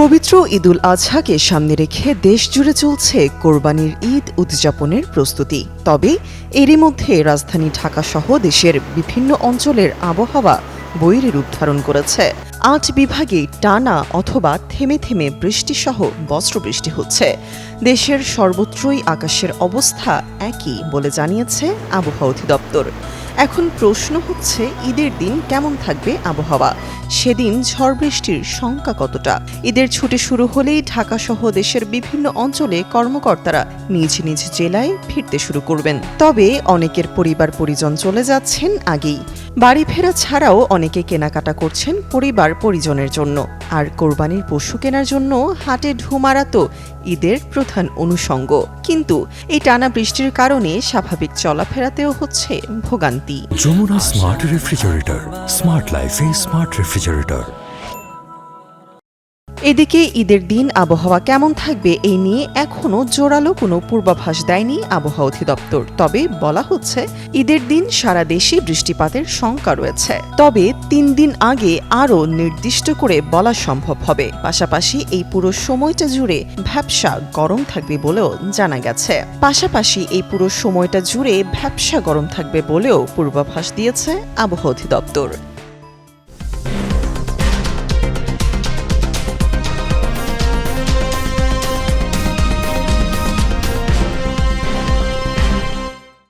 পবিত্র ঈদুল আজহাকে সামনে রেখে দেশ জুড়ে চলছে কোরবানির ঈদ উদযাপনের প্রস্তুতি। তবে এরই মধ্যে রাজধানী ঢাকাসহ দেশের বিভিন্ন অঞ্চলের আবহাওয়া বৈরী রূপ ধারণ করেছে। আট বিভাগে টানা অথবা থেমে থেমে বৃষ্টিসহ বজ্রবৃষ্টি হচ্ছে। দেশের সর্বত্রই আকাশের অবস্থা একই বলে জানিয়েছে আবহাওয়া অধিদপ্তর। এখন প্রশ্ন হচ্ছে, ঈদের দিন কেমন থাকবে আবহাওয়া? সেদিন ঝড় বৃষ্টির সংখ্যা কতটা? ঈদের ছুটি শুরু হলেই ঢাকা সহ দেশের বিভিন্ন অঞ্চলে কর্মকর্তারা নিজ নিজ জেলায় ফিরতে শুরু করবেন। তবে অনেকের পরিবার পরিজন চলে যাচ্ছেন আগেই। বাড়ি ফেরা ছাড়াও অনেকে কেনাকাটা করছেন পরিবার পরিজনের জন্য। আর কোরবানির পশু কেনার জন্য হাটে ঢু মারা তো ঈদের প্রধান অনুষঙ্গ। কিন্তু এই টানা বৃষ্টির কারণে স্বাভাবিক চলাফেরাতেও হচ্ছে ভোগান্তি। যমুনা স্মার্ট রেফ্রিজারেটর স্মার্ট লাইফে স্মার্ট রেফ্রিজারেটর এদিকে ঈদের দিন আবহাওয়া কেমন থাকবে এই নিয়ে এখনও জোরালো কোনো পূর্বাভাস দেয়নি আবহাওয়া অধিদপ্তর। তবে বলা হচ্ছে, ঈদের দিন সারা দেশে বৃষ্টিপাতের শঙ্কা রয়েছে। তবে তিন দিন আগে আরও নির্দিষ্ট করে বলা সম্ভব হবে। পাশাপাশি এই পুরো সময়টা জুড়ে ভ্যাবসা গরম থাকবে বলেও জানা গেছে। পাশাপাশি এই পুরো সময়টা জুড়ে ভ্যাবসা গরম থাকবে বলেও পূর্বাভাস দিয়েছে আবহাওয়া অধিদপ্তর।